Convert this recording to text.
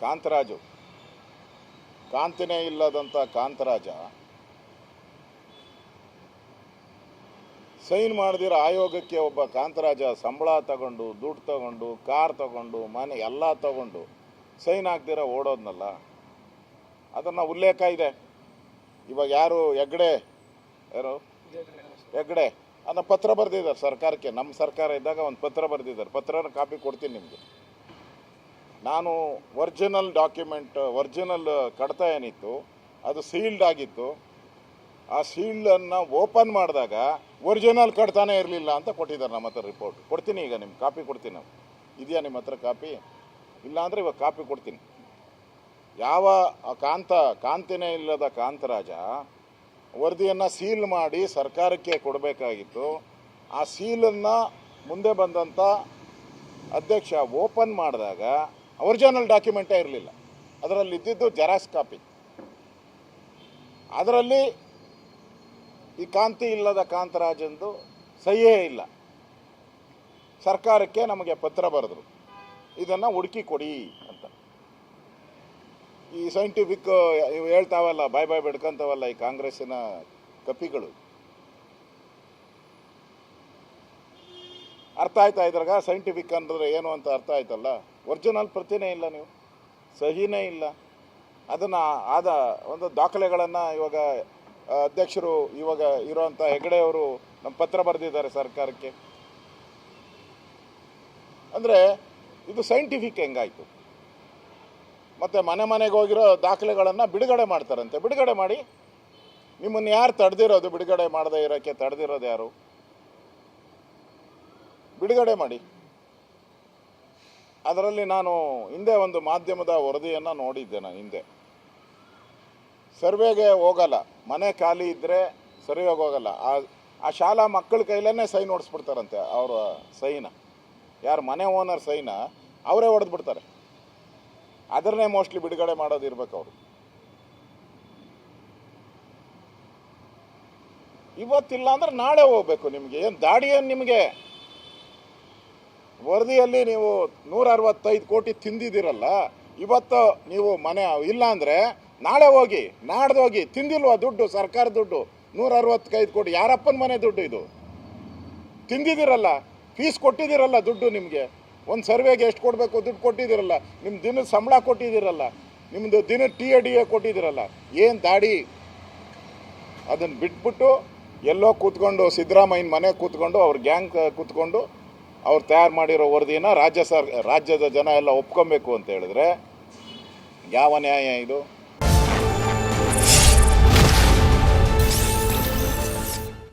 ಕಾಂತರಾಜು. ಕಾಂತಿನೇ ಇಲ್ಲದಂಥ ಕಾಂತರಾಜ. ಸೈನ್ ಮಾಡದಿರೋ ಆಯೋಗಕ್ಕೆ ಒಬ್ಬ ಕಾಂತರಾಜ ಸಂಬಳ ತಗೊಂಡು, ದುಡ್ಡು ತಗೊಂಡು, ಕಾರ್ ತಗೊಂಡು, ಮನೆ ಎಲ್ಲ ತಗೊಂಡು ಸೈನ್ ಹಾಕ್ದಿರ ಓಡೋದ್ನಲ್ಲ. ಅದನ್ನು ಉಲ್ಲೇಖ ಇದೆ. ಇವಾಗ ಯಾರು ಹೆಗ್ಡೆ ಯಾರು? ಹೆಗ್ಡೆ. ಅನ್ನ ಪತ್ರ ಬರೆದಿದ್ದಾರೆ ಸರ್ಕಾರಕ್ಕೆ. ನಮ್ಮ ಸರ್ಕಾರ ಇದ್ದಾಗ ಒಂದು ಪತ್ರ ಬರೆದಿದ್ದಾರೆ. ಪತ್ರನ ಕಾಪಿ ಕೊಡ್ತೀನಿ ನಿಮಗೆ. ನಾನು ಒರಿಜಿನಲ್ ಡಾಕ್ಯುಮೆಂಟ್ ಒರಿಜಿನಲ್ ಕಡತ ಏನಿತ್ತು, ಅದು ಸೀಲ್ಡ್ ಆಗಿತ್ತು. ಆ ಸೀಲ್ಡನ್ನು ಓಪನ್ ಮಾಡಿದಾಗ ಒರಿಜಿನಲ್ ಕಡ್ತಾನೇ ಇರಲಿಲ್ಲ ಅಂತ ಕೊಟ್ಟಿದ್ದಾರೆ ನಮ್ಮ ಹತ್ರ ರಿಪೋರ್ಟ್ ಕೊಡ್ತೀನಿ ಈಗ ನಿಮ್ಗೆ ಕಾಪಿ ಕೊಡ್ತೀನಿ ನಾವು. ಇದೆಯಾ ನಿಮ್ಮ ಹತ್ರ ಕಾಪಿ ಇಲ್ಲಾಂದರೆ ಇವಾಗ ಕಾಪಿ ಕೊಡ್ತೀನಿ. ಯಾವ ಕಾಂತ, ಕಾಂತಿನೇ ಇಲ್ಲದ ಕಾಂತರಾಜ ವರದಿಯನ್ನು ಸೀಲ್ ಮಾಡಿ ಸರ್ಕಾರಕ್ಕೆ ಕೊಡಬೇಕಾಗಿತ್ತು. ಆ ಸೀಲನ್ನು ಮುಂದೆ ಬಂದಂಥ ಅಧ್ಯಕ್ಷ ಓಪನ್ ಮಾಡಿದಾಗ ಒರಿಜಿನಲ್ ಡಾಕ್ಯುಮೆಂಟೇ ಇರಲಿಲ್ಲ. ಅದರಲ್ಲಿ ಇದ್ದಿದ್ದು ಜೆರಾಕ್ಸ್ ಕಾಪಿ ಅದರಲ್ಲಿ ಈ ಕಾಂತಿ ಇಲ್ಲದ ಕಾಂತರಾಜಂದು ಸಹಿಯೇ ಇಲ್ಲ. ಸರ್ಕಾರಕ್ಕೆ ನಮಗೆ ಪತ್ರ ಬರೆದ್ರು. ಇದನ್ನು ಹುಡುಕಿ ಕೊಡಿ ಅಂತ. ಈ ಸೈಂಟಿಫಿಕ್ ಹೇಳ್ತಾವಲ್ಲ ಬಾಯ್ ಬಾಯ್ ಬೆಡ್ಕೊಂತಾವಲ್ಲ ಈ ಕಾಂಗ್ರೆಸ್ಸಿನ ಕಪಿಗಳು. ಅರ್ಥ ಆಯ್ತಾ ಇದ್ರಾಗ? ಸೈಂಟಿಫಿಕ್ ಅಂದ್ರೆ ಏನು ಅಂತ ಅರ್ಥ ಆಯ್ತಲ್ಲ? ಒರಿಜಿನಲ್ ಪ್ರತಿನೇ ಇಲ್ಲ ನೀವು. ಸಹಿನೇ ಇಲ್ಲ. ಅದನ್ನು ಆದ ಒಂದು ದಾಖಲೆಗಳನ್ನು ಇವಾಗ ಅಧ್ಯಕ್ಷರು ಇವಾಗ ಇರೋಂಥ ಹೆಗಡೆ ಅವರು ನಮ್ಮ ಪತ್ರ ಬರೆದಿದ್ದಾರೆ ಸರ್ಕಾರಕ್ಕೆ. ಅಂದರೆ ಇದು ಸೈಂಟಿಫಿಕ್ ಹೆಂಗಾಯಿತು? ಮತ್ತು ಮನೆ ಮನೆಗೆ ಹೋಗಿರೋ ದಾಖಲೆಗಳನ್ನು ಬಿಡುಗಡೆ ಮಾಡ್ತಾರಂತೆ. ಬಿಡುಗಡೆ ಮಾಡಿ ನಿಮ್ಮನ್ನು ಯಾರು ತಡೆದಿರೋದು? ಬಿಡುಗಡೆ ಮಾಡದೇ ಇರೋಕ್ಕೆ ತಡೆದಿರೋದು ಯಾರು? ಬಿಡುಗಡೆ ಮಾಡಿ. ಅದರಲ್ಲಿ ನಾನು ಹಿಂದೆ ಒಂದು ಮಾಧ್ಯಮದ ವರದಿಯನ್ನು ನೋಡಿದ್ದೆ ನಾನು ಹಿಂದೆ. ಸರ್ವೆಗೆ ಹೋಗಲ್ಲ, ಮನೆ ಖಾಲಿ ಇದ್ದರೆ ಸರ್ವೆಗೆ ಹೋಗಲ್ಲ. ಆ ಆ ಶಾಲಾ ಮಕ್ಕಳ ಕೈಲೇ ಸೈನ್ ನೋಡಿಸ್ಬಿಡ್ತಾರಂತೆ ಅವರ ಸೈನ. ಯಾರು ಮನೆ ಓನರ್ ಸೈನ, ಅವರೇ ಹೊಡೆದ್ಬಿಡ್ತಾರೆ. ಅದನ್ನೇ ಮೋಸ್ಟ್ಲಿ ಬಿಡುಗಡೆ ಮಾಡೋದು ಇರ್ಬೇಕು ಅವರು. ಇವತ್ತಿಲ್ಲ ಅಂದ್ರೆ ನಾಳೆ ಹೋಗ್ಬೇಕು ನಿಮಗೆ. ಏನು ದಾಡಿ ಏನು ನಿಮಗೆ? ವರದಿಯಲ್ಲಿ ನೀವು ನೂರ ಅರವತ್ತೈದು ಕೋಟಿ ತಿಂದಿದ್ದೀರಲ್ಲ, ಇವತ್ತು ನೀವು ಮನೆ ಇಲ್ಲ ಅಂದರೆ ನಾಳೆ ಹೋಗಿ, ನಾಡ್ದು ಹೋಗಿ ತಿಂದಿಲ್ವಾ ದುಡ್ಡು ಸರ್ಕಾರ ದುಡ್ಡು? ನೂರ ಅರವತ್ತೈದು ಕೋಟಿ, ಯಾರಪ್ಪನ ಮನೆ ದುಡ್ಡು ಇದು? ತಿಂದಿದ್ದೀರಲ್ಲ ಫೀಸ್ ಕೊಟ್ಟಿದ್ದೀರಲ್ಲ ದುಡ್ಡು ನಿಮಗೆ? ಒಂದು ಸರ್ವೆಗೆ ಎಷ್ಟು ಕೊಡಬೇಕು, ದುಡ್ಡು ಕೊಟ್ಟಿದ್ದೀರಲ್ಲ? ನಿಮ್ಮ ದಿನದ ಸಂಬಳ ಕೊಟ್ಟಿದ್ದೀರಲ್ಲ? ನಿಮ್ಮದು ದಿನ ಟಿ ಎ ಡಿ ಎ ಕೊಟ್ಟಿದ್ದೀರಲ್ಲ? ಏನು ದಾಡಿ? ಅದನ್ನು ಬಿಟ್ಬಿಟ್ಟು ಎಲ್ಲೋ ಕೂತ್ಕೊಂಡು, ಸಿದ್ದರಾಮಯ್ಯನ ಮನೆ ಕೂತ್ಕೊಂಡು, ಅವ್ರ ಗ್ಯಾಂಗ್ ಕೂತ್ಕೊಂಡು ಅವ್ರು ತಯಾರು ಮಾಡಿರೋ ವರದಿನ ರಾಜ್ಯ ಸರ್, ರಾಜ್ಯದ ಜನ ಎಲ್ಲ ಒಪ್ಕೊಬೇಕು ಅಂತ ಹೇಳಿದ್ರೆ ಯಾವ ನ್ಯಾಯ ಇದು?